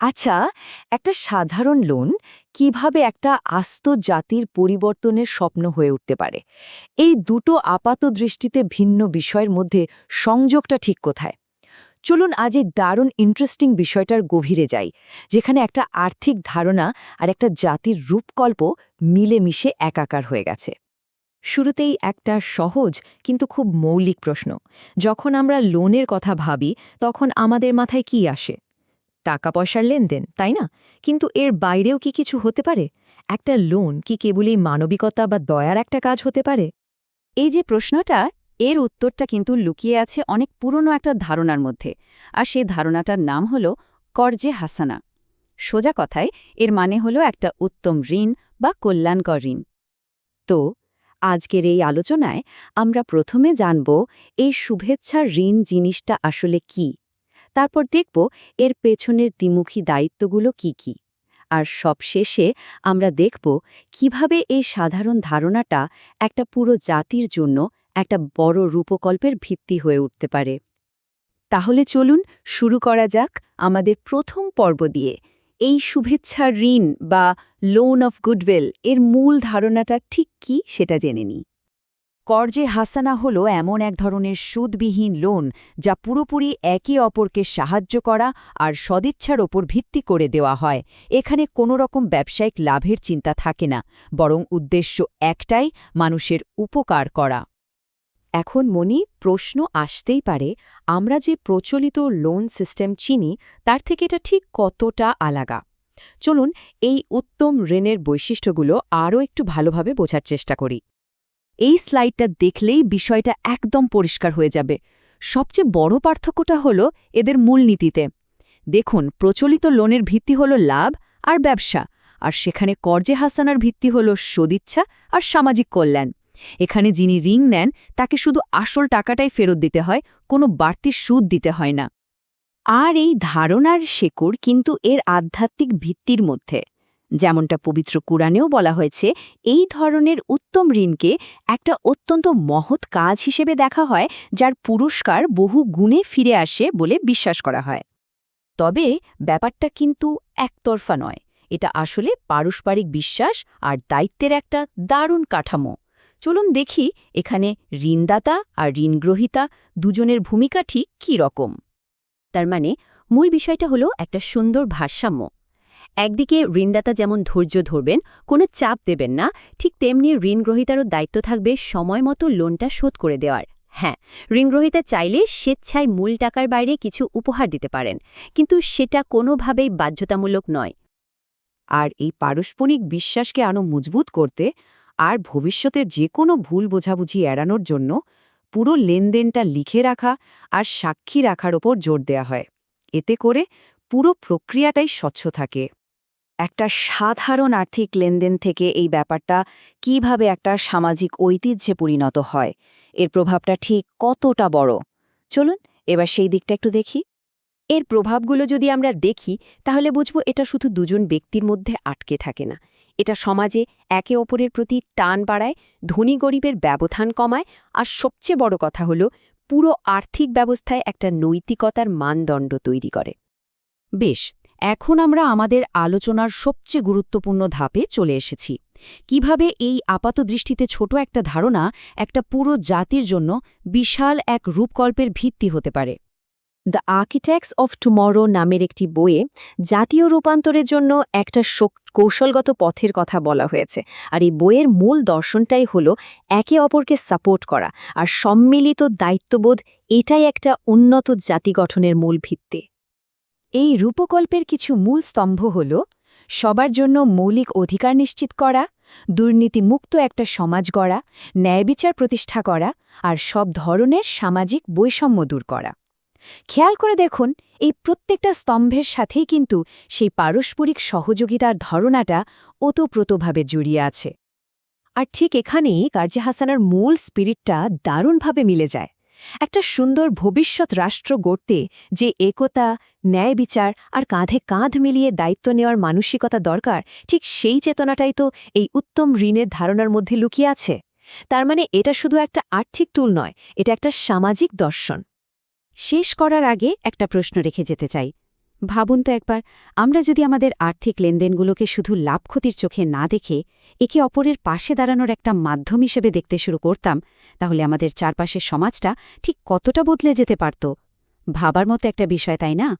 আচ্ছা একটা সাধারণ লোন কীভাবে একটা আস্ত জাতির পরিবর্তনের স্বপ্ন হয়ে উঠতে পারে? এই দুটো আপাত দৃষ্টিতে ভিন্ন বিষয়ের মধ্যে সংযোগটা ঠিক কোথায়? চলুন আজ এই দারুণ ইন্টারেস্টিং বিষয়টার গভীরে যাই, যেখানে একটা আর্থিক ধারণা আর একটা জাতির রূপকল্প মিলেমিশে একাকার হয়ে গেছে। শুরুতেই একটা সহজ কিন্তু খুব মৌলিক প্রশ্ন, যখন আমরা লোনের কথা ভাবি, তখন আমাদের মাথায় কি আসে? টাকা পয়সার লেনদেন, তাই না? কিন্তু এর বাইরেও কি কিছু হতে পারে? একটা লোন কি কেবলই মানবিকতা বা দয়ার একটা কাজ হতে পারে? এই যে প্রশ্নটা, এর উত্তরটা কিন্তু লুকিয়ে আছে অনেক পুরনো একটা ধারণার মধ্যে। আর সেই ধারণাটার নাম হল কর্জে হাসানা। সোজা কথায়, এর মানে হল একটা উত্তম ঋণ বা কল্যাণকর ঋণ। তো, আজকের এই আলোচনায় আমরা প্রথমে জানব, এই শুভেচ্ছার ঋণ জিনিসটা আসলে কি? তারপর দেখব এর পেছনের দ্বিমুখী দায়িত্বগুলো কি কি। আর সবশেষে আমরা দেখব কীভাবে এই সাধারণ ধারণাটা একটা পুরো জাতির জন্য একটা বড় রূপকল্পের ভিত্তি হয়ে উঠতে পারে। তাহলে চলুন শুরু করা যাক আমাদের প্রথম পর্ব দিয়ে। এই শুভেচ্ছার ঋণ বা লোন অফ গুডউইল এর মূল ধারণাটা ঠিক কি সেটা জেনে নিই। কর্জে হাসানা হল এমন এক ধরনের সুদবিহীন লোন যা পুরোপুরি একে অপরকে সাহায্য করা আর সদিচ্ছার ওপর ভিত্তি করে দেওয়া হয়। এখানে কোনো রকম ব্যবসায়িক লাভের চিন্তা থাকে না, বরং উদ্দেশ্য একটাই, মানুষের উপকার করা। এখন মনি, প্রশ্ন আসতেই পারে, আমরা যে প্রচলিত লোন সিস্টেম চিনি, তার থেকে এটা ঠিক কতটা আলাগা? চলুন, এই উত্তম ঋণের বৈশিষ্ট্যগুলো আরও একটু ভালোভাবে বোঝার চেষ্টা করি। এই স্লাইডটা দেখলেই বিষয়টা একদম পরিষ্কার হয়ে যাবে। সবচেয়ে বড় পার্থক্যটা হল এদের মূলনীতিতে। দেখুন, প্রচলিত লোনের ভিত্তি হল লাভ আর ব্যবসা, আর সেখানে কর্জে হাসানার ভিত্তি হল সদিচ্ছা আর সামাজিক কল্যাণ। এখানে যিনি রিং নেন, তাকে শুধু আসল টাকাটাই ফেরত দিতে হয়, কোনো বাড়তি সুদ দিতে হয় না। আর এই ধারণার শেকড় কিন্তু এর আধ্যাত্মিক ভিত্তির মধ্যে। যেমনটা পবিত্র কুরআনেও বলা হয়েছে, এই ধরনের উত্তম ঋণকে একটা অত্যন্ত মহৎ কাজ হিসেবে দেখা হয়, যার পুরস্কার বহু গুণে ফিরে আসে বলে বিশ্বাস করা হয়। তবে ব্যাপারটা কিন্তু একতরফা নয়। এটা আসলে পারস্পরিক বিশ্বাস আর দায়িত্বের একটা দারুণ কাঠামো। চলুন দেখি এখানে ঋণদাতা আর ঋণগ্রহিতা দুজনের ভূমিকা ঠিক কী রকম। তার মানে মূল বিষয়টা হলো একটা সুন্দর ভারসাম্য। একদিকে ঋণদাতা যেমন ধৈর্য ধরবেন, কোনো চাপ দেবেন না, ঠিক তেমনি ঋণগ্রহিতারও দায়িত্ব থাকবে সময় মতো লোনটা শোধ করে দেওয়ার। হ্যাঁ ঋণগ্রহিতা চাইলে স্বেচ্ছায় মূল টাকার বাইরে কিছু উপহার দিতে পারেন, কিন্তু সেটা কোনোভাবেই বাধ্যতামূলক নয়। আর এই পারস্পরিক বিশ্বাসকে আরও মজবুত করতে আর ভবিষ্যতের যে কোনো ভুল বোঝাবুঝি এড়ানোর জন্য পুরো লেনদেনটা লিখে রাখা আর সাক্ষী রাখার ওপর জোর দেয়া হয়। এতে করে পুরো প্রক্রিয়াটাই স্বচ্ছ থাকে। একটা সাধারণ আর্থিক লেনদেন থেকে এই ব্যাপারটা কীভাবে একটা সামাজিক ঐতিহ্যে পরিণত হয়, এর প্রভাবটা ঠিক কতটা বড়? চলুন এবার সেই দিকটা একটু দেখি। এর প্রভাবগুলো যদি আমরা দেখি, তাহলে বুঝব এটা শুধু দুজন ব্যক্তির মধ্যে আটকে থাকে না। এটা সমাজে একে অপরের প্রতি টান বাড়ায়, ধনী গরিবের ব্যবধান কমায়, আর সবচেয়ে বড় কথা হল পুরো আর্থিক ব্যবস্থায় একটা নৈতিকতার মানদণ্ড তৈরি করে। বেশ এখন আমরা আমাদের আলোচনার সবচেয়ে গুরুত্বপূর্ণ ধাপে চলে এসেছি। কীভাবে এই আপাতদৃষ্টিতে ছোট একটা ধারণা একটা পুরো জাতির জন্য বিশাল এক রূপকল্পের ভিত্তি হতে পারে? দ্য আর্কিটেক্টস অফ টুমরো নামের একটি বইয়ে জাতীয় রূপান্তরের জন্য একটা কৌশলগত পথের কথা বলা হয়েছে। আর এই বইয়ের মূল দর্শনটাই হল একে অপরকে সাপোর্ট করা আর সম্মিলিত দায়িত্ববোধ এটাই একটা উন্নত জাতি গঠনের মূল ভিত্তি। এই রূপকল্পের কিছু মূল স্তম্ভ হল সবার জন্য মৌলিক অধিকার নিশ্চিত করা, দুর্নীতিমুক্ত একটা সমাজ গড়া, ন্যায়বিচার প্রতিষ্ঠা করা আর সব ধরনের সামাজিক বৈষম্য দূর করা। খেয়াল করে দেখুন, এই প্রত্যেকটা স্তম্ভের সাথেই কিন্তু সেই পারস্পরিক সহযোগিতার ধরনাটা ওতপ্রোতভাবে জড়িয়ে আছে। আর ঠিক এখানেই কার্যে হাসানার মূল স্পিরিটটা দারুণভাবে মিলে যায়। একটা সুন্দর ভবিষ্যৎ রাষ্ট্র গড়তে যে একতা, ন্যায় বিচার আর কাঁধে কাঁধ মিলিয়ে দায়িত্ব নেওয়ার মানসিকতা দরকার, ঠিক সেই চেতনাটাই তো এই উত্তম ঋণের ধারণার মধ্যে লুকিয়ে আছে। তার মানে এটা শুধু একটা আর্থিক টুল নয়, এটা একটা সামাজিক দর্শন। শেষ করার আগে একটা প্রশ্ন রেখে যেতে চাই। ভাবুন তো একবার, আমরা যদি আমাদের আর্থিক লেনদেনগুলোকে শুধু লাভ ক্ষতির চোখে না দেখে একে অপরের পাশে দাঁড়ানোর একটা মাধ্যম হিসেবে দেখতে শুরু করতাম, তাহলে আমাদের চারপাশের সমাজটা ঠিক কতটা বদলে যেতে পারত? ভাবার মতো একটা বিষয়, তাই না?